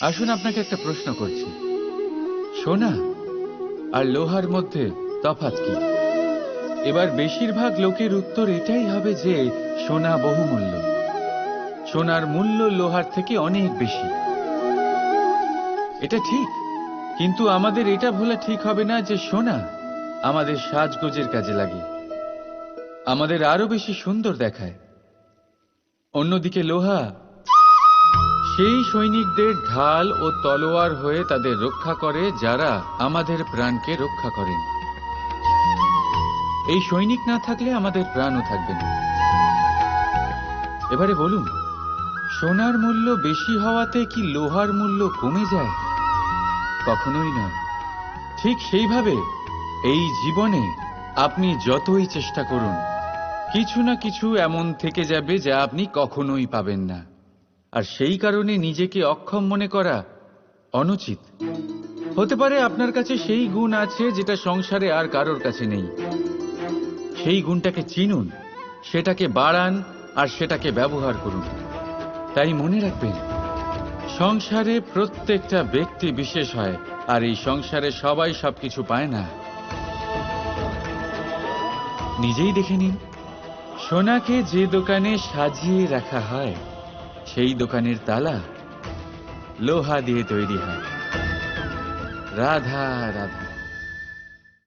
আপনাকে একটা প্রশ্ন করছি। সোনা, আর লোহার মধ্যে তফাৎ কি? এবার বেশিরভাগ লোকের উত্তর এটাই হবে যে, সোনা বহুমূল্য। সোনার মূল্য লোহার থেকে অনেক বেশি। এটা ঠিক, কিন্তু আমাদের এটা ভোলা ঠিক হবে না যে, সোনা আমাদের সাজগোজের কাজে লাগে। আমাদের আরও বেশি সুন্দর দেখায়। অন্যদিকে লোহা সেই সৈনিকদের ঢাল ও তলোয়ার হয়ে তাদের রক্ষা করে যারা আমাদের প্রাণকে রক্ষা করেন। এই সৈনিক না থাকলে আমাদের প্রাণও থাকবে না। এবারে বলুন, সোনার মূল্য বেশি হওয়াতে কি লোহার মূল্য কমে যায়? কখনোই নয়। ঠিক সেইভাবে এই জীবনে আপনি যতই চেষ্টা করুন, কিছু না কিছু এমন থেকে যাবে যা আপনি কখনোই পাবেন না। আর সেই কারণে নিজেকে অক্ষম মনে করা অনুচিত। হতে পারে আপনার কাছে সেই গুণ আছে যেটা সংসারে আর কারোর কাছে নেই। সেই গুণটাকে চিনুন, সেটাকে বাড়ান আর সেটাকে ব্যবহার করুন। তাই মনে রাখবেন, সংসারে প্রত্যেকটা ব্যক্তি বিশেষ হয় আর এই সংসারে সবাই সবকিছু পায় না। নিজেই দেখে নিন, সোনাকে যে দোকানে সাজিয়ে রাখা হয় সেই দোকানের তালা লোহা দিয়ে তৈরি হয়। রাধা রাধা।